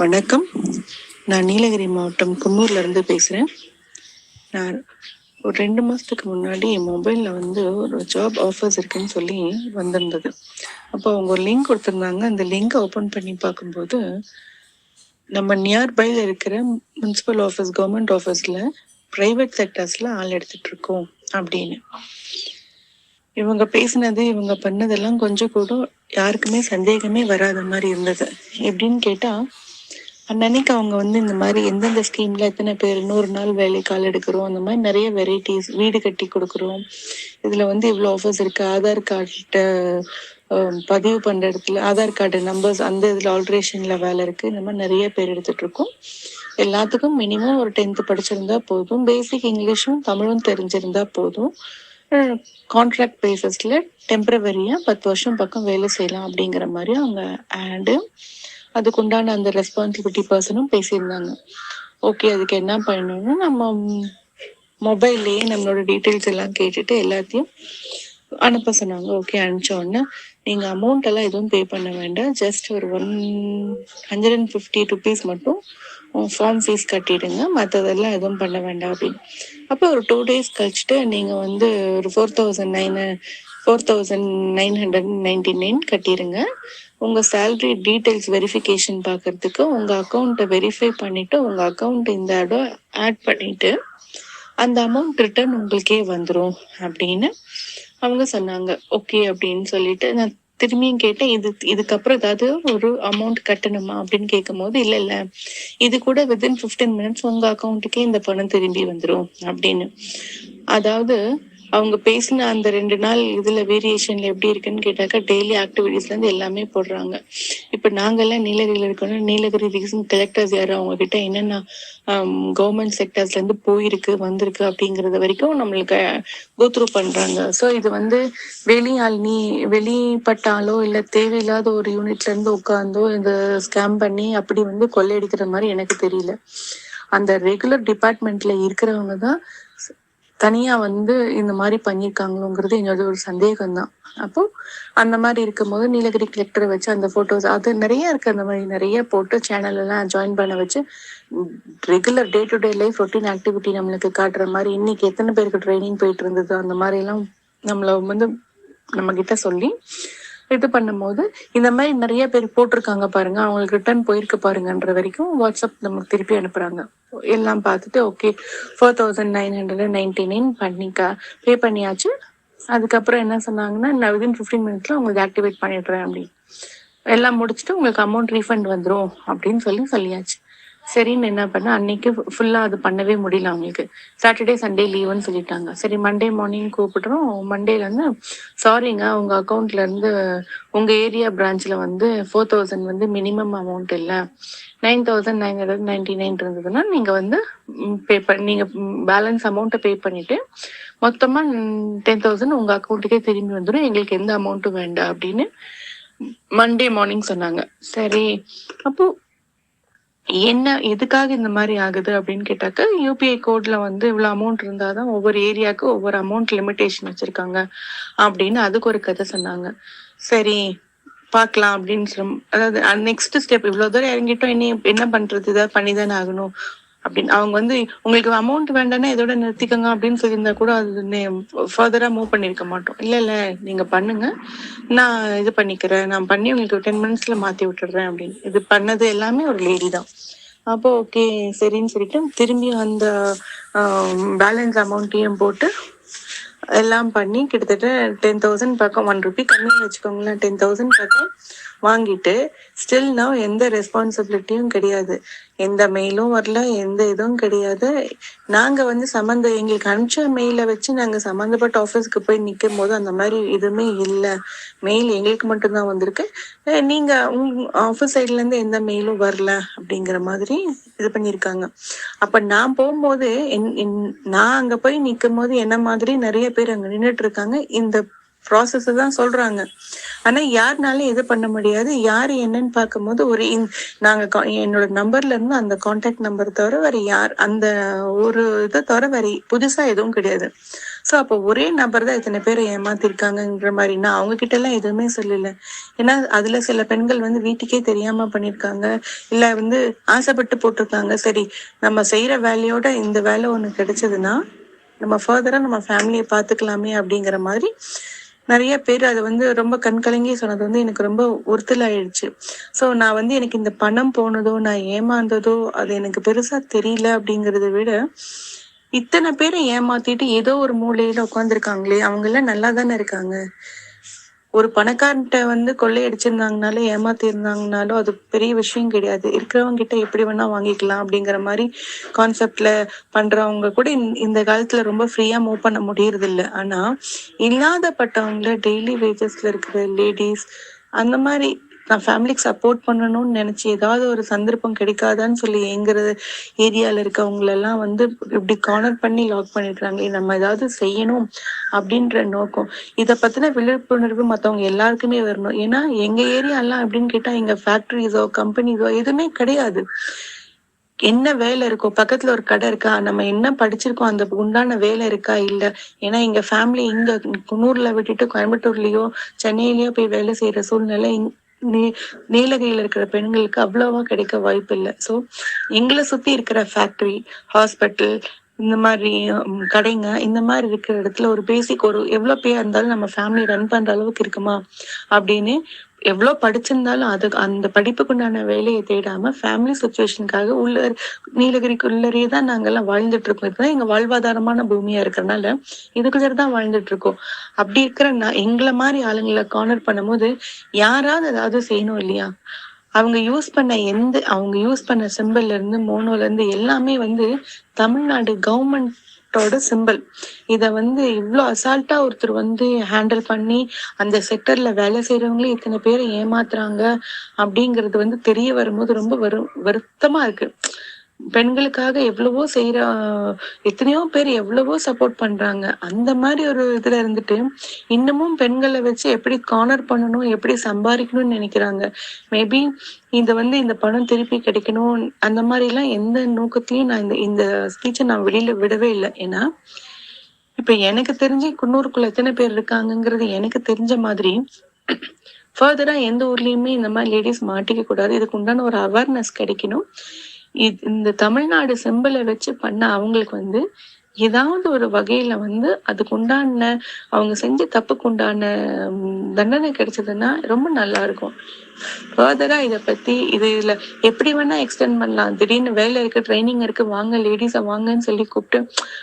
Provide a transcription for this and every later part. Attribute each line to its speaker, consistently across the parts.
Speaker 1: வணக்கம். நான் நீலகிரி மாவட்டம் குன்னூர்ல இருந்து பேசுறேன். நான் ஒரு ரெண்டு மாசத்துக்கு முன்னாடி என் மொபைல்ல வந்து ஒரு ஜாப் ஆஃபர்ஸ் இருக்குன்னு சொல்லி வந்திருந்தது. அப்போ அவங்க ஒரு லிங்க் கொடுத்துருந்தாங்க. அந்த லிங்கை ஓப்பன் பண்ணி பார்க்கும்போது நம்ம நியர்பைல இருக்கிற முனிசிபல் ஆஃபீஸ் கவர்மெண்ட் ஆஃபீஸ்ல பிரைவேட் செக்டர்ஸ்ல ஆள் எடுத்துட்டு இருக்கோம் அப்படின்னு. இவங்க பேசினது இவங்க பண்ணதெல்லாம் கொஞ்சம் கூட யாருக்குமே சந்தேகமே வராத மாதிரி இருந்தது. எப்படின்னு கேட்டா அன்னன்னைக்கு அவங்க வந்து இந்த மாதிரி எந்தெந்த ஸ்கீம்ல எத்தனை பேர் நூறு நாள் வேலை கால் எடுக்கிறோம் அந்த மாதிரி நிறைய வெரைட்டிஸ் வீடு கட்டி கொடுக்குறோம். இதுல வந்து இவ்வளோ ஆஃபர்ஸ் இருக்கு. ஆதார் கார்டு பதிவு பண்ற இடத்துல ஆதார் கார்டு நம்பர்ஸ் அந்த இதுல ஆல்ட்ரேஷன்ல வேலை இருக்கு. இந்த மாதிரி நிறைய பேர் எடுத்துட்டு இருக்கோம். எல்லாத்துக்கும் மினிமம் ஒரு டென்த் படிச்சிருந்தா போதும். பேசிக் இங்கிலீஷும் தமிழும் தெரிஞ்சிருந்தா போதும். கான்ட்ராக்ட் பேசிஸ்ல டெம்பரவரியா பத்து வருஷம் பக்கம் வேலை செய்யலாம் அப்படிங்கிற மாதிரி அவங்க ஆடு அதுக்குண்டான அந்த ரெஸ்பான்சிபிலிட்டி பர்சனும் பேசியிருந்தாங்க. ஓகே அதுக்கு என்ன பண்ணணும்னா நம்ம மொபைல்லையே நம்மளோட டீட்டெயில்ஸ் எல்லாம் கேட்டுட்டு எல்லாத்தையும் அனுப்ப சொன்னாங்க. ஓகே அனுப்பிச்ச உடனே நீங்க அமௌண்ட் எல்லாம் எதுவும் பே பண்ண வேண்டாம். ஜஸ்ட் ஒரு one hundred and fifty rupees மட்டும் ஃபார்ம் ஃபீஸ் கட்டிடுங்க. மற்றதெல்லாம் எதுவும் பண்ண வேண்டாம் அப்படின்னு. அப்போ ஒரு டூ டேஸ் கழிச்சுட்டு நீங்க வந்து ஒரு four thousand nine four thousand nine hundred ninety nine கட்டிடுங்க உங்கள் சேலரி டீட்டெயில்ஸ் வெரிஃபிகேஷன் பார்க்கறதுக்கு உங்கள் அக்கௌண்ட்டை வெரிஃபை பண்ணிவிட்டு உங்கள் அக்கௌண்ட் இந்த இடம் ஆட் பண்ணிவிட்டு அந்த அமௌண்ட் ரிட்டர்ன் உங்களுக்கே வந்துடும் அப்படின்னு அவங்க சொன்னாங்க. ஓகே அப்படின்னு சொல்லிட்டு நான் திரும்பியும் கேட்டேன் இது இதுக்கப்புறம் ஏதாவது ஒரு அமௌண்ட் கட்டணுமா அப்படின்னு கேட்கும் போது இல்லை. இது கூட வித்தின் ஃபிஃப்டீன் மினிட்ஸ் உங்கள் அக்கௌண்ட்டுக்கே இந்த பணம் திரும்பி வந்துடும் அப்படின்னு. அதாவது அவங்க பேசின அந்த ரெண்டு நாள் இதுல வேரியேஷன்ல எப்படி இருக்குன்னு கேட்டாக்கா டெய்லி ஆக்டிவிட்டிஸ்ல இருந்து எல்லாமே போடுறாங்க. இப்ப நாங்கெல்லாம் நீலகிரியில இருக்கோம்னா நீலகிரி ரீசன் கலெக்டர்ஸ் யாரும் அவங்க கிட்ட என்னென்ன கவர்மெண்ட் செக்டர்ஸ்ல இருந்து போயிருக்கு வந்திருக்கு அப்படிங்கறது வரைக்கும் நம்மளுக்கு கோத்ரூ பண்றாங்க. சோ இது வந்து வெளியால் நீ வெளிப்பட்டாலோ இல்ல தேவையில்லாத ஒரு யூனிட்ல இருந்து உட்காந்தோ இந்த ஸ்கேம் பண்ணி அப்படி வந்து கொள்ளையடிக்கிற மாதிரி எனக்கு தெரியல. அந்த ரெகுலர் டிபார்ட்மெண்ட்ல இருக்கிறவங்க தான் தனியா வந்து இந்த மாதிரி பண்ணியிருக்காங்களோங்கிறது என்னோட ஒரு சந்தேகம் தான் அப்போ அந்த மாதிரி இருக்கும்போது நீலகிரி கலெக்டர் வச்சு அந்த போட்டோஸ் அது நிறைய இருக்கு அந்த மாதிரி நிறைய போட்டு சேனல் எல்லாம் ஜாயின் பண்ண வச்சு regular day to day life routine activity நம்மளுக்கு காட்டுற மாதிரி இன்னைக்கு எத்தனை பேருக்கு ட்ரைனிங் போயிட்டு இருந்தது அந்த மாதிரி எல்லாம் நம்மள வந்து நம்ம கிட்ட சொல்லி இது பண்ணும்போது இந்த மாதிரி நிறைய பேர் போட்டிருக்காங்க பாருங்க. அவங்களுக்கு ரிட்டர்ன் போயிருக்கு பாருங்கன்ற வரைக்கும் வாட்ஸ்அப் நமக்கு திருப்பி அனுப்புறாங்க. எல்லாம் பார்த்துட்டு okay four thousand nine hundred ninety nine பண்ணிக்கா. Pay பண்ணியாச்சு. அதுக்கப்புறம் என்ன சொன்னாங்கன்னா நான் விதின் ஃபிஃப்டீன் மினிட்ஸ்ல உங்களுக்கு ஆக்டிவேட் பண்ணிடுறேன் அப்படின்னு. எல்லாம் முடிச்சுட்டு உங்களுக்கு அமௌண்ட் ரீஃபண்ட் வந்துடும் அப்படின்னு சொல்லி சொல்லியாச்சு. சரின்னு என்ன பண்ண அன்னைக்கு ஃபுல்லா அது பண்ணவே முடியல அவங்களுக்கு. சாட்டர்டே சண்டே லீவுன்னு சொல்லிட்டாங்க. சரி மண்டே மார்னிங் கூப்பிடுறோம் மண்டேல இருந்து சாரிங்க உங்க அக்கௌண்ட்ல இருந்து உங்க ஏரியா பிரான்ச்ல வந்து ஃபோர் தௌசண்ட் வந்து மினிமம் அமௌண்ட் இல்ல. Nine thousand nine hundred ninety nine இருந்ததுன்னா நீங்க வந்து பே பண்ணி நீங்க பேலன்ஸ் அமௌண்ட்டை பே பண்ணிட்டு மொத்தமா டென் தௌசண்ட் உங்க அக்கௌண்ட்டுக்கே திரும்பி வந்துடும் எங்களுக்கு எந்த அமௌண்ட்டும் வேண்டாம் அப்படின்னு மண்டே மார்னிங் சொன்னாங்க. சரி அப்போ என்ன எதுக்காக இந்த மாதிரி ஆகுது அப்படின்னு கேட்டாக்க யூபிஐ கோட்ல வந்து இவ்வளவு அமௌண்ட் இருந்தாதான் ஒவ்வொரு ஏரியாவுக்கு ஒவ்வொரு அமௌண்ட் லிமிடேஷன் வச்சிருக்காங்க அப்படின்னு அதுக்கு ஒரு கதை சொன்னாங்க. சரி பார்க்கலாம் அப்படின்னு சொல்ல அதாவது நெக்ஸ்ட் ஸ்டெப் இவ்வளவு தூரம் இறங்கிட்டோம் இனி என்ன பண்றது? இதை பண்ணிதானே ஆகணும். அப்படின்னு அவங்க வந்து உங்களுக்கு அமௌண்ட் வேண்டாம்னா இதோட நிறுத்திக்கோங்க அப்படின்னு சொல்லியிருந்தா கூட அது ஃபர்தரா மூவ் பண்ணிருக்க மாட்டோம். இல்ல இல்ல நீங்க பண்ணுங்க. நான் இது பண்ணிக்கிறேன். நான் பண்ணி உங்களுக்கு டென் மினிட்ஸ்ல மாத்தி விட்டுறேன் அப்படின்னு. இது பண்ணது எல்லாமே ஒரு லேடி தான். அப்போ ஓகே சரின்னு சொல்லிட்டு திரும்பி அந்த பேலன்ஸ் அமௌண்ட்டையும் போட்டு எல்லாம் பண்ணி கிட்டத்தட்ட டென் தௌசண்ட் பக்கம் ஒன் ருபி கம்மி வச்சுக்கோங்களேன் டென் தௌசண்ட் பக்கம் வாங்கிட்டு ஸ்டில் நவ் எந்த ரெஸ்பான்சிபிலிட்டியும் கிடையாது. எந்த மெயிலும் வரல எந்த இதுவும் கிடையாது. நாங்க வந்து சம்மந்த எங்களுக்கு அனுப்பிச்ச மெயில வச்சு நாங்க சம்மந்தப்பட்ட ஆஃபீஸ்க்கு போய் நிற்கும் போது அந்த மாதிரி எதுவுமே இல்லை. மெயில் எங்களுக்கு மட்டும்தான் வந்திருக்கு. நீங்க உங் ஆஃபீஸ் சைட்ல இருந்து எந்த மெயிலும் வரல அப்படிங்கிற மாதிரி இது பண்ணியிருக்காங்க. அப்ப நான் போகும்போது நான் அங்க போய் நிற்கும் போது என்ன மாதிரி நிறைய பேர் அங்க நின்றுட்டு இருக்காங்க. இந்த ப்ராசஸ் தான் சொல்றாங்க. ஆனா யாருனாலும் இது பண்ண முடியாது. யாரு என்னன்னு பார்க்கும்போது ஒரு நாங்க என்னோட நம்பர்ல இருந்து அந்த கான்டாக்ட் நம்பர் தவிர வேற யார் அந்த ஒரு இதை தவிர வேற புதுசா எதுவும் கிடையாது. ஸோ அப்போ ஒரே நபர் தான் இத்தனை பேரை ஏமாத்திருக்காங்கன்ற மாதிரி நான் அவங்க கிட்ட எல்லாம் எதுவுமே சொல்லல. ஏன்னா அதுல சில பெண்கள் வந்து வீட்டுக்கே தெரியாம பண்ணிருக்காங்க. இல்ல வந்து ஆசைப்பட்டு போட்டிருக்காங்க. சரி நம்ம செய்யற வேலையோட இந்த வேலை ஒண்ணு கிடைச்சதுன்னா நம்ம ஃபர்தரா நம்ம ஃபேமிலியை பார்த்துக்கலாமே அப்படிங்கிற மாதிரி நிறைய பேர் அதை வந்து ரொம்ப கண்கலங்கி சொன்னது வந்து எனக்கு ரொம்ப உறுத்தல் ஆயிடுச்சு ஸோ நான் வந்து எனக்கு இந்த பணம் போனதோ நான் ஏமாந்ததோ அது எனக்கு பெருசா தெரியல அப்படிங்கறத விட இத்தனை பேரை ஏமாத்திட்டு ஏதோ ஒரு மூலையில உட்காந்துருக்காங்களே அவங்க எல்லாம் நல்லா தானே இருக்காங்க? ஒரு பணக்காரன்ட்ட வந்து கொள்ளையடிச்சிருந்தாங்கனாலும் ஏமாத்தி இருந்தாங்கனாலும் அது பெரிய விஷயம் கிடையாது. இருக்கிறவங்க கிட்ட எப்படி வேணா வாங்கிக்கலாம் அப்படிங்கிற மாதிரி கான்செப்ட்ல பண்றவங்க கூட இந்த- இந்த காலத்துல ரொம்ப ஃப்ரீயா மூவ் பண்ண முடியறது இல்லை ஆனா இல்லாதப்பட்டவங்கள டெய்லி வேஜஸ்ல இருக்கிற லேடிஸ் அந்த மாதிரி நான் ஃபேமிலிக்கு சப்போர்ட் பண்ணணும்னு நினைச்சு ஏதாவது ஒரு சந்தர்ப்பம் கிடைக்காதான்னு சொல்லி எங்கிற ஏரியால இருக்கவங்களெல்லாம் வந்து இப்படி கார்னர் பண்ணி லாக் பண்ணிடுறாங்களே நம்ம ஏதாவது செய்யணும் அப்படின்ற நோக்கம். இதை பத்தின விழிப்புணர்வு மற்றவங்க எல்லாருக்குமே வரணும். ஏன்னா எங்க ஏரியாலாம் அப்படின்னு கேட்டா எங்க ஃபேக்டரிஸோ கம்பெனிஸோ எதுவுமே கிடையாது. என்ன வேலை இருக்கோ பக்கத்துல ஒரு கடை இருக்கா நம்ம என்ன படிச்சிருக்கோம் அந்த உண்டான வேலை இருக்கா இல்ல? ஏன்னா எங்க ஃபேமிலி இங்க குன்னூர்ல விட்டுட்டு கோயம்புத்தூர்லயோ சென்னையிலயோ போய் வேலை செய்யற சூழ்நிலை நீ- நீலகிரியில இருக்கிற பெண்களுக்கு அவ்வளவா கிடைக்க வாய்ப்பு இல்லை ஸோ எங்களை சுத்தி இருக்கிற ஃபேக்டரி ஹாஸ்பிட்டல் இந்த மாதிரி கடைங்க இந்த மாதிரி இருக்கிற இடத்துல ஒரு பேசிக் ஒரு எவ்வளவு பேர் இருந்தாலும் நம்ம ஃபேமிலி ரன் பண்ற அளவுக்கு இருக்குமா? அப்படின்னு எவ்வளவு படிச்சிருந்தாலும் அது அந்த படிப்புக்குண்டான வேலையை தேடாம ஃபேமிலி சுச்சுவேஷனுக்காக உள்ள நீலகிரிக்குள்ளரே தான் நாங்கெல்லாம் வாழ்ந்துட்டு இருக்கோம். இதுதான் எங்க வாழ்வாதாரமான பூமியா இருக்கறனால இதுக்குள்ள தான் வாழ்ந்துட்டு இருக்கோம். அப்படி இருக்கிற நான் எங்களை மாதிரி ஆளுங்களை கார்னர் பண்ணும்போது யாராவது ஏதாவது செய்யணும் இல்லையா? அவங்க யூஸ் பண்ண எந்த அவங்க யூஸ் பண்ண சிம்பிள்ல இருந்து மோனோல இருந்து எல்லாமே வந்து தமிழ்நாடு கவர்மெண்டோட சிம்பிள் இதை வந்து இவ்ளோ அசால்ட்டா ஒருத்தர் வந்து ஹேண்டில் பண்ணி அந்த செக்டர்ல வேலை செய்யறவங்களே இத்தனை பேரை ஏமாத்துறாங்க அப்படிங்கிறது வந்து தெரிய வரும்போது ரொம்ப வரு வருத்தமா இருக்கு. பெண்களுக்காக எவ்வளவோ செய்யற எத்தனையோ பேர் எவ்வளவோ சப்போர்ட் பண்றாங்க. அந்த மாதிரி ஒரு இதுல இருந்துட்டு இன்னமும் பெண்களை வச்சு எப்படி கார்னர் பண்ணணும் எப்படி சம்பாதிக்கணும்னு நினைக்கிறாங்க. மேபி இது வந்து இந்த பணம் திருப்பி கிடைக்கணும் அந்த மாதிரி எல்லாம் எந்த நோக்கத்திலயும் நான் இந்த இந்த ஸ்பீச்சை நான் வெளியில விடவே இல்லை. ஏன்னா இப்ப எனக்கு தெரிஞ்சு குன்னூருக்குள்ள எத்தனை பேர் இருக்காங்கங்கிறது எனக்கு தெரிஞ்ச மாதிரி ஃபர்தரா எந்த ஊர்லயுமே இந்த மாதிரி லேடிஸ் மாட்டிக்க கூடாது. இதுக்கு உண்டான ஒரு அவேர்னஸ் கிடைக்கணும். இந்த தமிழ்நாடு செம்பலை வச்சு பண்ண அவங்களுக்கு வந்து ஏதாவது ஒரு வகையில வந்து அதுக்கு உண்டான அவங்க செஞ்ச தப்புக்கு உண்டான தண்டனை கிடைச்சதுன்னா ரொம்ப நல்லா இருக்கும் ஃபர்தரா இதை பத்தி இது இதுல எப்படி வேணா எக்ஸ்டெண்ட் பண்ணலாம். திடீர்னு வேலை இருக்கு ட்ரைனிங் இருக்கு வாங்க லேடிஸ வாங்கன்னு சொல்லி கூப்பிட்டு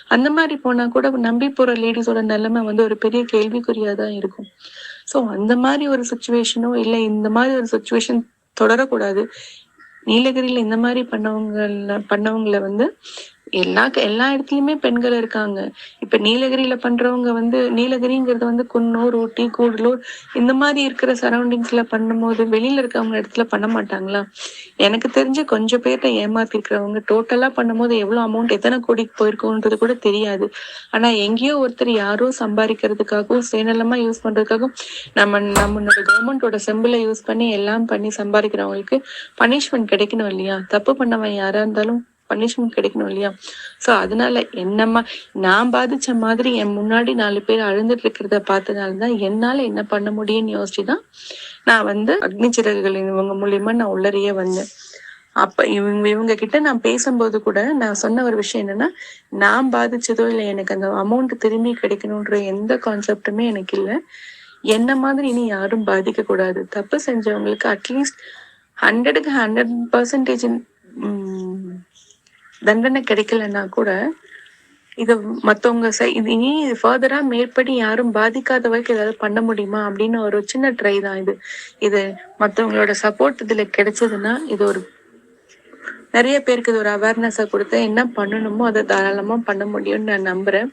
Speaker 1: அந்த மாதிரி போனா கூட நம்பி போற லேடிஸோட நிலைமை வந்து ஒரு பெரிய கேள்விக்குறியா தான் இருக்கும். சோ அந்த மாதிரி ஒரு சுச்சுவேஷனோ இல்ல இந்த மாதிரி ஒரு சுச்சுவேஷன் தொடரக்கூடாது. நீலகிரியில இந்த மாதிரி பண்ணவங்கள பண்ணவங்களை வந்து எல்லா எல்லா இடத்துலயுமே பெண்கள் இருக்காங்க. இப்ப நீலகிரியில பண்றவங்க வந்து நீலகிரிங்கிறது வந்து குன்னூர் ஊட்டி கூடலூர் இந்த மாதிரி இருக்கிற சரௌண்டிங்ஸ்ல பண்ணும்போது வெளியில இருக்கவங்க இடத்துல பண்ண மாட்டாங்களா? எனக்கு தெரிஞ்ச கொஞ்சம் பேர்ட்ட ஏமாத்தி இருக்கிறவங்க டோட்டலா பண்ணும்போது எவ்வளவு அமௌண்ட் எத்தனை கோடிக்கு போயிருக்கோன்றது கூட தெரியாது. ஆனா எங்கேயோ ஒருத்தர் யாரோ சம்பாதிக்கிறதுக்காகவும் சுயநலமா யூஸ் பண்றதுக்காகவும் நம்ம நம்மளோட கவர்மெண்டோட செம்பிளை யூஸ் பண்ணி எல்லாம் பண்ணி சம்பாதிக்கிறவங்களுக்கு பனிஷ்மெண்ட் கிடைக்கணும் இல்லையா? தப்பு பண்ணவன் யாரா இருந்தாலும். பனிஷ்மெண்ட் கிடைக்கணும் இல்லையா? சோ அதனால என்னமா நான் பாதிச்ச மாதிரி என் முன்னாடி நாலு பேர் அழுந்துட்டு இருக்கிறத பார்த்ததுனாலதான் என்னால என்ன பண்ண முடியும்னு யோசிச்சுதான் நான் வந்து அக்னி சிறகுகள் இவங்க மூலியமா நான் உள்ளறையே வந்தேன். அப்ப இவங்க இவங்க கிட்ட நான் பேசும்போது கூட நான் சொன்ன ஒரு விஷயம் என்னன்னா நான் பாதிச்சதோ இல்ல எனக்கு அந்த அமௌண்ட் திரும்பி கிடைக்கணும்ன்ற எந்த கான்செப்டுமே எனக்கு இல்ல. என்ன மாதிரி இனி யாரும் பாதிக்க கூடாது தப்பு செஞ்சவங்களுக்கு அட்லீஸ்ட் ஹண்ட்ரடுக்கு ஹண்ட்ரட் பர்சன்டேஜ் தண்டனை கிடைக்கலன்னா கூட இது மத்தவங்க இது இனி ஃபர்தரா மேற்படி யாரும் பாதிக்காத வரைக்கும் ஏதாவது பண்ண முடியுமா? அப்படின்னு ஒரு சின்ன ட்ரை தான் இது. இது மத்தவங்களோட சப்போர்ட் இதுல கிடைச்சதுன்னா இது ஒரு நிறைய பேருக்கு இது ஒரு அவேர்னஸை கொடுத்து என்ன பண்ணணுமோ அதை தாராளமா பண்ண முடியும்னு நான் நம்புறேன்.